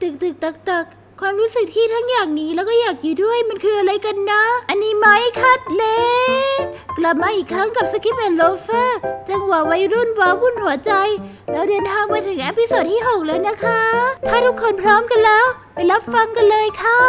тик-тик-так-так. ความรู้สึกที่ทั้งอยากหนีแล้วก็อยากอยู่ด้วยมันคืออะไรกันนะ อันนี้ไม้คัดเล็กลับมาอีกครั้งกับสกิปแอนโลเฟอร์จังหวะวัยรุ่นว้าวุ่นหัวใจแล้วเดินทางมาถึงเอพิโซดที่ 6 แล้วนะคะ ถ้าทุกคนพร้อมกันแล้ว ไปรับฟังกันเลยค่ะ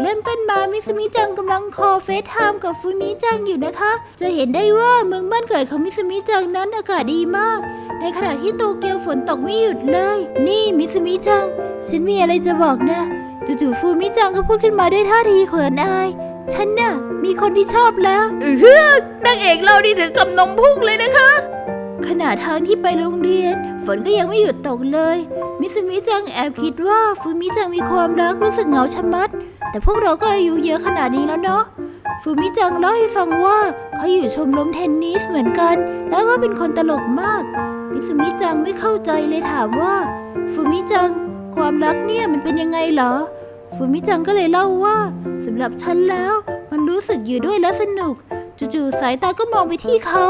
เริ่มต้นมามิสมิจังกำลังคอเฟซไทม์กับฟูมิจังอยู่นะคะ จะเห็นได้ว่าเมืองบ้านเกิดของมิสมิจังนั้นอากาศดีมาก ในขณะที่โตเกียวฝนตกไม่หยุดเลย นี่มิสมิจัง ฉันมีอะไรจะบอกนะ จู่ๆฟูมิจังก็พูดขึ้นมาด้วยท่าทีเขินอาย ฉันน่ะ มีคนที่ชอบแล้วเออนางเอกเรานี่ถึงกับนมพุ่งเลยนะคะ ขณะทางที่ไปโรงเรียน ฝนก็ยังไม่หยุดตกเลย มิสมิจังแอบคิดว่าฟูมิจังมีความรักรู้สึกเหงาชะมัด แต่พวกเราก็อายุเยอะขนาดนี้แล้วเนาะฟูมิจังเล่าให้ฟังว่าเขาอยู่ชมรมเทนนิสเหมือนกัน แล้วก็เป็นคนตลกมาก มิสมิจังไม่เข้าใจเลยถามว่าฟูมิจัง ความรักเนี่ยมันเป็นยังไงเหรอฟูมิจังก็เลยเล่าว่าสำหรับฉันแล้ว มันรู้สึกอยู่ด้วยและสนุก จู่ๆสายตาก็มองไปที่เขา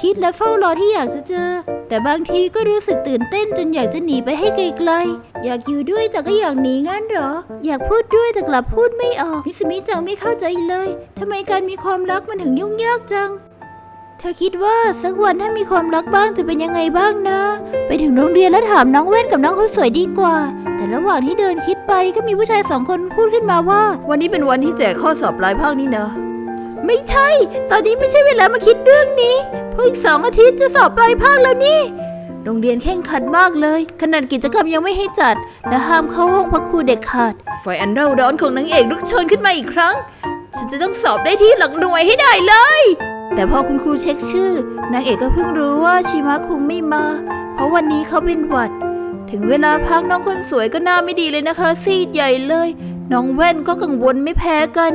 คิดและเฝ้ารอที่อยากจะเจอ แต่บางทีก็รู้สึกตื่นเต้นจนอยากจะหนีไปให้ไกลๆอยากอยู่ด้วยแต่ก็อยากหนีงั้นเหรอ อยากพูดด้วยแต่กลับพูดไม่ออกมิสมิจังไม่เข้าใจเลยทำไมการมีความรักมันถึงยุ่งยากจัง เธอคิดว่าสักวันถ้ามีความรักบ้างจะเป็นยังไงบ้างนะ ไปถึงโรงเรียนแล้วถามน้องแว่นกับน้องคนสวยดีกว่า แต่ระหว่างที่เดินคิดไปก็มีผู้ชายสองคนพูดขึ้นมาว่า วันนี้เป็นวันที่แจกข้อสอบปลายภาคนี่นะ ไม่ใช่ ตอนนี้ไม่ใช่เวลามาคิดเรื่องนี้เพราะอีกสองอาทิตย์จะสอบปลายภาคแล้วนี่ โรงเรียนแข่งขันมากเลย ขนาดกิจกรรมยังไม่ให้จัด และห้ามเข้าห้องพักครูเด็กขาดไฟอันเร่าร้อนของนางเอกลุกโชนขึ้นมาอีกครั้ง ฉันจะต้องสอบได้ที่หลักหน่วยให้ได้เลย แต่พอคุณครูเช็คชื่อ นางเอกก็เพิ่งรู้ว่าชิมะคุงไม่มา เพราะวันนี้เขาเป็นหวัด ถึงเวลาพักน้องคนสวยก็หน้าไม่ดีเลยนะคะ ซีดใหญ่เลย น้องแว่นก็กังวลไม่แพ้กัน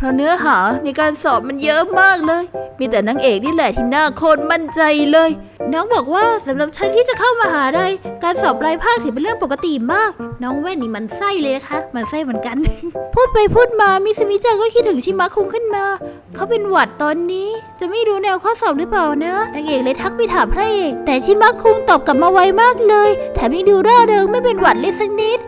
เพราะเนื้อหาในการสอบมันเยอะมากเลย มีแต่นางเอกนี่แหละที่น่าโคตรมั่นใจเลย น้องบอกว่าสำหรับฉันที่จะเข้ามาหาลัยการสอบปลายภาคถือเป็นเรื่องปกติมาก น้องแว่นนี่มันไส้เลยนะคะ มันไส้เหมือนกัน พูดไปพูดมามิสมิจังก็คิดถึงชิมะคุงขึ้นมา เขาเป็นหวัดตอนนี้ จะไม่รู้แนวข้อสอบหรือเปล่านะนางเอกเลยทักไปถามพระเอกแต่ชิมะคุงตอบกลับมาไวมากเลย แถมยังดูร่าเริงไม่เป็นหวัดเลยสักนิด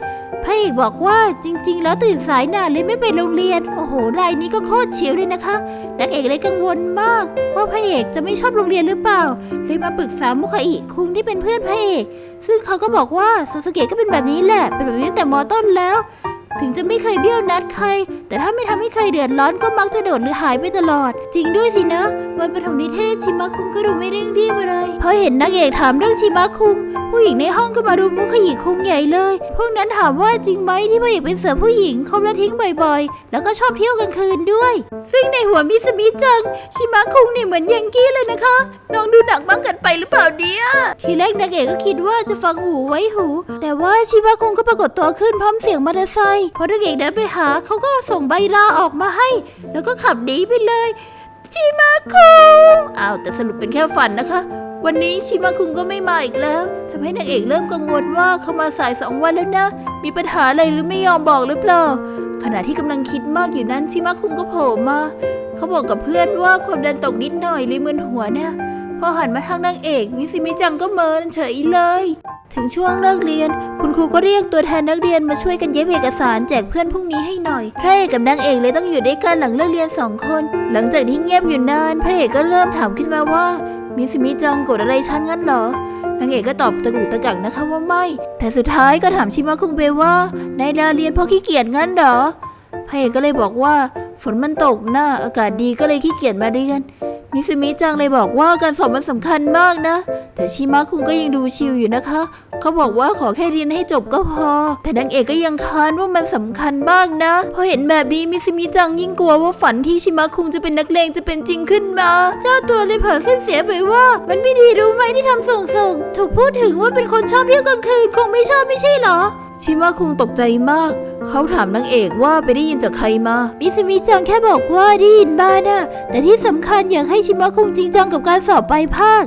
พระเอกบอกว่าจริง ๆ แล้วตื่นสายหนาเลยไม่ไปโรงเรียน โอ้โหรายนี้ก็โคตรเฉียวเลยนะคะนางเอกเลยกังวลมาก ว่าพระเอกจะไม่ชอบโรงเรียนหรือเปล่า เลยมาปรึกษามุคอิคุงที่เป็นเพื่อนพระเอก ซึ่งเขาก็บอกว่าซาสเกะก็เป็นแบบนี้แหละเป็นแบบนี้ตั้งแต่มอต้นแล้ว ถึงจะไม่เคยเบี้ยวนัดใคร แต่ถ้าไม่ทำให้ใครเดือดร้อนก็มักจะโดดหรือหายไปตลอด จริงด้วยสินะ วันปฐมนิเทศชิมะคุงก็ดูไม่เร่งรีบอะไรพอเห็นนางเอกถามเรื่องชิมะคุง ผู้หญิงในห้องก็มารุมมุขยิคุงใหญ่เลย พวกนั้นถามว่าจริงไหมที่พระเอกเป็นเสือผู้หญิงคบและทิ้งบ่อยๆ แล้วก็ชอบเที่ยวกลางคืนด้วย ซึ่งในหัวมิสมิจัง ชิมะคุงนี่เหมือนยังกี้เลยนะคะ น้องดูหนักมากเกินไปหรือเปล่าเนี่ยทีแรกนางเอกก็คิดว่าจะฟังหูไว้หู แต่ว่าชิมะคุงก็ปรากฏตัวขึ้นพร้อมเสียงมอเตอร์ไซค์พอนางเอกเดินไปหาเขาก็ส่งใบลาออกมาให้ แล้วก็ขับหนีไปเลย ชิมะคุงอ้าวแต่สรุปเป็นแค่ฝันนะคะ วันนี้ชิมาคุงก็ไม่มาอีกแล้วทำให้นางเอกเริ่มกังวลว่าเขามาสายสองวันแล้วนะ มีปัญหาอะไรหรือไม่ยอมบอกหรือเปล่า ขณะที่กำลังคิดมากอยู่นั้นชิมาคุงก็โผล่มา เขาบอกกับเพื่อนว่าความดันตกนิดหน่อยเลยมึนหัวเนะ พอหันมาทางนางเอกมิซิมิจังก็เมินเฉยเลย ถึงช่วงเลิกเรียน คุณครูก็เรียกตัวแทนนักเรียนมาช่วยกันเย็บเอกสารแจกเพื่อนพรุ่งนี้ให้หน่อย พระเอกกับนางเอกเลยต้องอยู่ด้วยกันหลังเลิกเรียนสองคน หลังจากที่เงียบอยู่นาน พระเอกก็เริ่มถามขึ้นมาว่ามิสมิจังโกรธอะไรฉันงั้นเหรอนางเอกก็ตอบตะกุกตะกักนะคะว่าไม่ แต่สุดท้ายก็ถามชิมาคุงไปว่าในลาเรียนเพราะขี้เกียจงั้นเหรอพระเอกก็เลยบอกว่า ฝนมันตกนะอากาศดีก็เลยขี้เกียจมาเรียน มิสมิจังเลยบอกว่าการสอบมันสำคัญมากนะ แต่ชิมะคุงก็ยังดูชิลอยู่นะคะ เขาบอกว่าขอแค่เรียนให้จบก็พอ แต่นางเอกก็ยังค้านว่ามันสำคัญมากนะพอเห็นแบบนี้มิสมิจังยิ่งกลัวว่าฝันที่ชิมะคุงจะเป็นนักเลงจะเป็นจริงขึ้นมา เจ้าตัวเลยเผลอขึ้นเสียไปว่า มันไม่ดีรู้ไหมที่ทำส่งส่งๆถูกพูดถึงว่าเป็นคนชอบเที่ยวกลางคืนคงไม่ชอบไม่ใช่เหรอ ชิมะคุงตกใจมาก เขาถามนางเอกว่าไปได้ยินจากใครมา มิสมิจังแค่บอกว่าได้ยินบ้านะแต่ที่สำคัญอยากให้ชิมะคุงจริงจังกับการสอบปลายภาค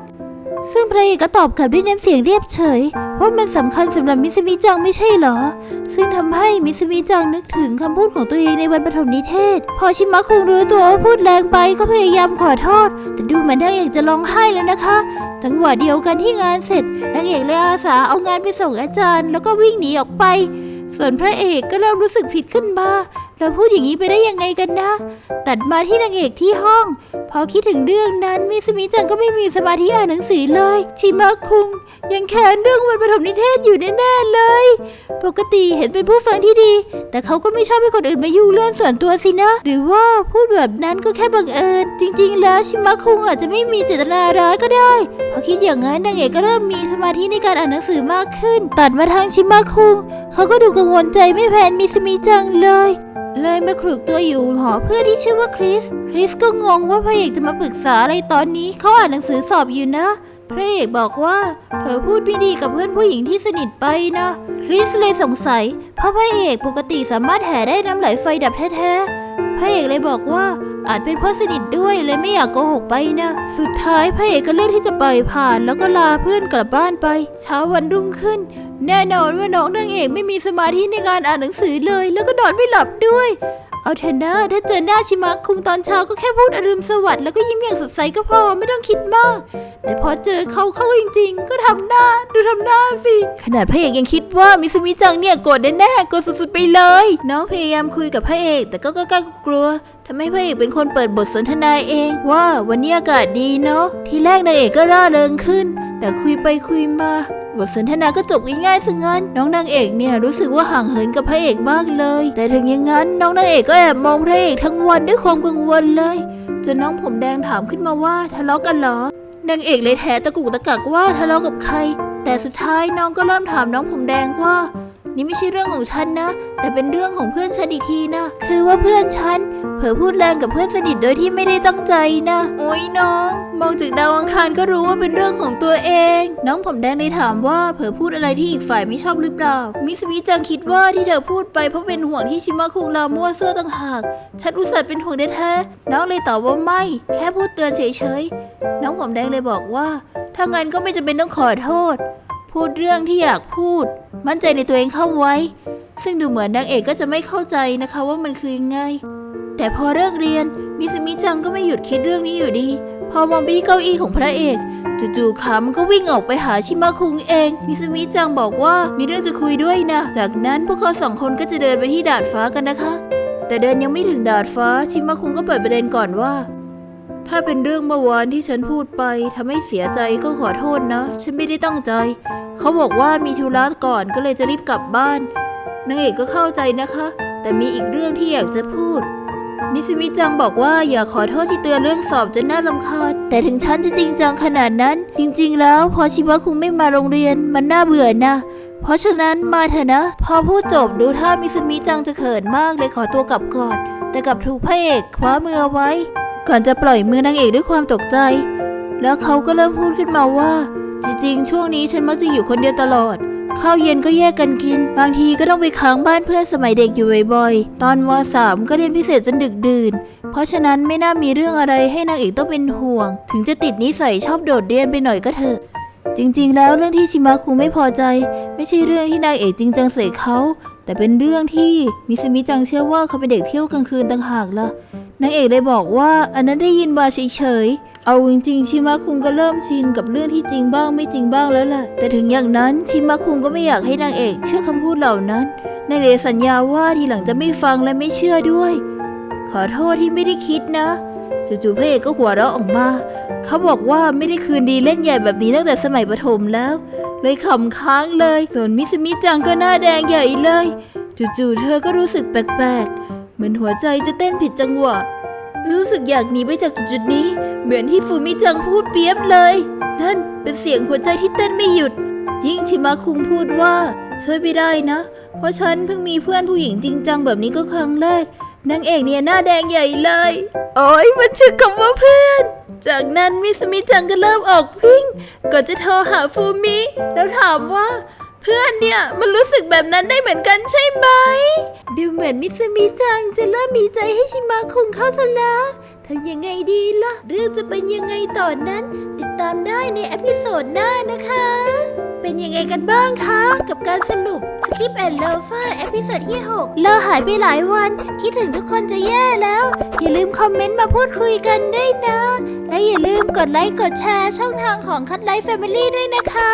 ซึ่งพระเอกก็ตอบกลับด้วยน้ำเสียงเรียบเฉยว่ามันสำคัญสำหรับมิสมิจังไม่ใช่เหรอ ซึ่งทำให้มิสมิจังนึกถึงคำพูดของตัวเองในวันปฐมนิเทศ พอชิมะคงรู้ตัวว่าพูดแรงไปก็พยายามขอโทษ แต่ดูเหมือนนางเอกจะร้องไห้แล้วนะคะ จังหวะเดียวกันที่งานเสร็จนางเอกเลยอาสาเอางานไปส่งอาจารย์ แล้วก็วิ่งหนีออกไป ส่วนพระเอกก็เริ่มรู้สึกผิดขึ้นมา แล้วพูดอย่างนี้ไปได้ยังไงกันนะ ตัดมาที่นางเอกที่ห้อง พอคิดถึงเรื่องนั้นมิสมิจังก็ไม่มีสมาธิอ่านหนังสือเลย ชิมะคุง ยังแค้นเรื่องวันประถมนิเทศอยู่แน่ๆเลย ปกติเห็นเป็นผู้ฟังที่ดี แต่เขาก็ไม่ชอบให้คนอื่นมายุ่งเรื่องส่วนตัวสินะ หรือว่าพูดแบบนั้นก็แค่บังเอิญ จริง ๆ แล้วชิมะคุงอาจจะไม่มีเจตนาร้ายก็ได้ พอคิดอย่างนั้นนางเอกก็เริ่มมีสมาธิในการอ่านหนังสือมากขึ้น ตัดมาทางชิมะคุง เขาก็ดูกังวลใจไม่แพ้มิสมิจังเลย เลยมาคลุกตัวอยู่หอเพื่อนที่ชื่อว่าคริส คริสก็งงว่าพระเอกจะมาปรึกษาอะไรตอนนี้เขาอ่านหนังสือสอบอยู่นะ พระเอกบอกว่าเผอพูดไม่ดีกับเพื่อนผู้หญิงที่สนิทไปนะ คริสเลยสงสัย เพราะพระเอกปกติสามารถแห่ได้น้ำไหลไฟดับแท้ๆ พระเอกเลยบอกว่าอาจเป็นเพราะสนิทด้วยเลยไม่อยากโกหกไปนะ สุดท้ายพระเอกก็เลือกที่จะปล่อยผ่านแล้วก็ลาเพื่อนกลับบ้านไป เช้าวันรุ่งขึ้น แน่นอนว่าน้องนางเอกไม่มีสมาธิในการอ่านหนังสือเลย แล้วก็นอนไม่หลับด้วย เอาเถอะนะถ้าเจอหน้าชิมะคุงตอนเช้าก็แค่พูดอรุณสวัสดิ์แล้วก็ยิ้มอย่างสดใสก็พอไม่ต้องคิดมาก แต่พอเจอเขาเข้าจริง ๆ ก็ทำหน้าดูทำหน้าสิ ขนาดพระเอกยังคิดว่ามิสมิจังเนี่ยโกรธแน่ๆโกรธสุดๆไปเลย น้องพยายามคุยกับพระเอก แต่ก็กล้ากลัวทำให้พระเอกเป็นคนเปิดบทสนทนาเองว่าวันนี้อากาศดีเนาะทีแรกนางเอกก็ร่าเริงขึ้น แต่คุยไปคุยมา บทสนทนาก็จบง่ายๆซะงั้น น้องนางเอกเนี่ยรู้สึกว่าห่างเหินกับพระเอกมากเลย แต่ถึงอย่างนั้น น้องนางเอกก็แอบมองพระเอกทั้งวันด้วยความกังวลเลยจนน้องผมแดงถามขึ้นมาว่าทะเลาะกันเหรอนางเอกเลยแถตะกุกตะกักว่าทะเลาะกับใคร แต่สุดท้ายน้องก็เริ่มถามน้องผมแดงว่า นี่ไม่ใช่เรื่องของฉันนะ แต่เป็นเรื่องของเพื่อนฉันอีกทีนะ คือว่าเพื่อนฉัน เผลอพูดแรงกับเพื่อนสนิทโดยที่ไม่ได้ตั้งใจนะโอ้ยน้อง มองจากดาวอังคารก็รู้ว่าเป็นเรื่องของตัวเอง น้องผมแดงเลยถามว่าเผลอพูดอะไรที่อีกฝ่ายไม่ชอบหรือเปล่า มิสมิจังคิดว่าที่เธอพูดไปเพราะเป็นห่วงที่ชิมะคุงลามั่วเสื้อต่างหาก ฉันอุตส่าห์เป็นห่วงแท้ๆน้องเลยตอบว่าไม่ แค่พูดเตือนเฉยๆน้องผมแดงเลยบอกว่าถ้างั้นก็ไม่จำเป็นต้องขอโทษ พูดเรื่องที่อยากพูด มั่นใจในตัวเองเข้าไว้ ซึ่งดูเหมือนนางเอกก็จะไม่เข้าใจนะคะว่ามันคือยังไง แต่พอเลิกเรียนมิสมิจังก็ไม่หยุดคิดเรื่องนี้อยู่ดี พอมองไปที่เก้าอี้ของพระเอกจู่ๆขามันก็วิ่งออกไปหาชิมาคุงเอง มิสมิจังบอกว่ามีเรื่องจะคุยด้วยนะ จากนั้นพวกเขาสองคนก็จะเดินไปที่ดาดฟ้ากันนะคะ แต่เดินยังไม่ถึงดาดฟ้าชิมาคุงก็เปิดประเด็นก่อนว่า ถ้าเป็นเรื่องเมื่อวานที่ฉันพูดไปทำให้เสียใจก็ขอโทษนะ ฉันไม่ได้ตั้งใจ เขาบอกว่ามีธุระก่อนก็เลยจะรีบกลับบ้านนางเอกก็เข้าใจนะคะ แต่มีอีกเรื่องที่อยากจะพูด มิสมิจังบอกว่าอย่าขอโทษที่เตือนเรื่องสอบจนน่าลำคาญแต่ถึงฉันจะจริงจังขนาดนั้น จริง ๆ แล้วพอชิวะคงไม่มาโรงเรียนมันน่าเบื่อนะเพราะฉะนั้นมาเถอะนะ พอพูดจบดูท่ามิสมิจังจะเขินมากเลยขอตัวกลับก่อน แต่กลับถูกพระเอกคว้ามือเอาไว้ ก่อนจะปล่อยมือนางเอกด้วยความตกใจ แล้วเขาก็เริ่มพูดขึ้นมาว่า จริงๆ ช่วงนี้ฉันมักจะอยู่คนเดียวตลอด ข้าวเย็นก็แยกกันกิน บางทีก็ต้องไปค้างบ้านเพื่อนสมัยเด็กอยู่บ่อยๆ ตอนมสามก็เรียนพิเศษจนดึกดื่น เพราะฉะนั้นไม่น่ามีเรื่องอะไรให้นางเอกต้องเป็นห่วง ถึงจะติดนิสัยชอบโดดเรียนไปหน่อยก็เถอะจริงๆ แล้วเรื่องที่ชิมาคุไม่พอใจ ไม่ใช่เรื่องที่นางเอกจริงจังใส่เขา แต่เป็นเรื่องที่มิสมิจังเชื่อว่าเขาเป็นเด็กเที่ยวกลางคืนต่างหากล่ะ นางเอกเลยบอกว่าอันนั้นได้ยินมาเฉยๆ เอาจริงๆชิมะคุงก็เริ่มชินกับเรื่องที่จริงบ้างไม่จริงบ้างแล้วแหละแต่ถึงอย่างนั้นชิมะคุงก็ไม่อยากให้นางเอกเชื่อคำพูดเหล่านั้นนางเอกสัญญาว่าทีหลังจะไม่ฟังและไม่เชื่อด้วย ขอโทษที่ไม่ได้คิดนะจู่ๆพระเอกก็หัวเราะออกมา เขาบอกว่าไม่ได้คืนดีเล่นใหญ่แบบนี้ตั้งแต่สมัยประถมแล้ว เลยขำค้างเลย ส่วนมิสมิจังก็หน้าแดงใหญ่เลย จู่ๆเธอก็รู้สึกแปลกๆ เหมือนหัวใจจะเต้นผิดจังหวะ รู้สึกอยากหนีไปจากจุดๆนี้ เหมือนที่ฟูมิจังพูดเปียบเลย นั่นเป็นเสียงหัวใจที่เต้นไม่หยุด ยิ่งชิมะคุงพูดว่า ช่วยไม่ได้นะ เพราะฉันเพิ่งมีเพื่อนผู้หญิงจริงจังแบบนี้ก็ครั้งแรกนางเอกเนี่ยหน้าแดงใหญ่เลย โอ้ยมันชื่อคำว่าเพื่อน จากนั้นมิสมิจังก็เริ่มออกวิ่งก่อนจะโทรหาฟูมิ แล้วถามว่า พื่อนเนี่ยมันรู้สึกแบบนั้นได้เหมือนกันใช่ไหมดูเหมือนมิสมิจังจะเริ่มมีใจให้ชิมาคุงเข้าซะแล้วทำยังไงดีล่ะ เรื่องจะเป็นยังไงต่อนนั้น ติดตามได้ในอพิโซดหน้านะคะ เป็นยังไงกันบ้างคะ กับการสรุป Skip and Lover เอพิโซดที่ 6 เราหายไปหลายวันคิดถึงทุกคนจะแย่แล้ว อย่าลืมคอมเมนต์มาพูดคุยกันด้วยนะ และอย่าลืมกดไลค์กดแชร์ช่องทางของคัดไลฟ์แฟมิลี่ด้วยนะคะ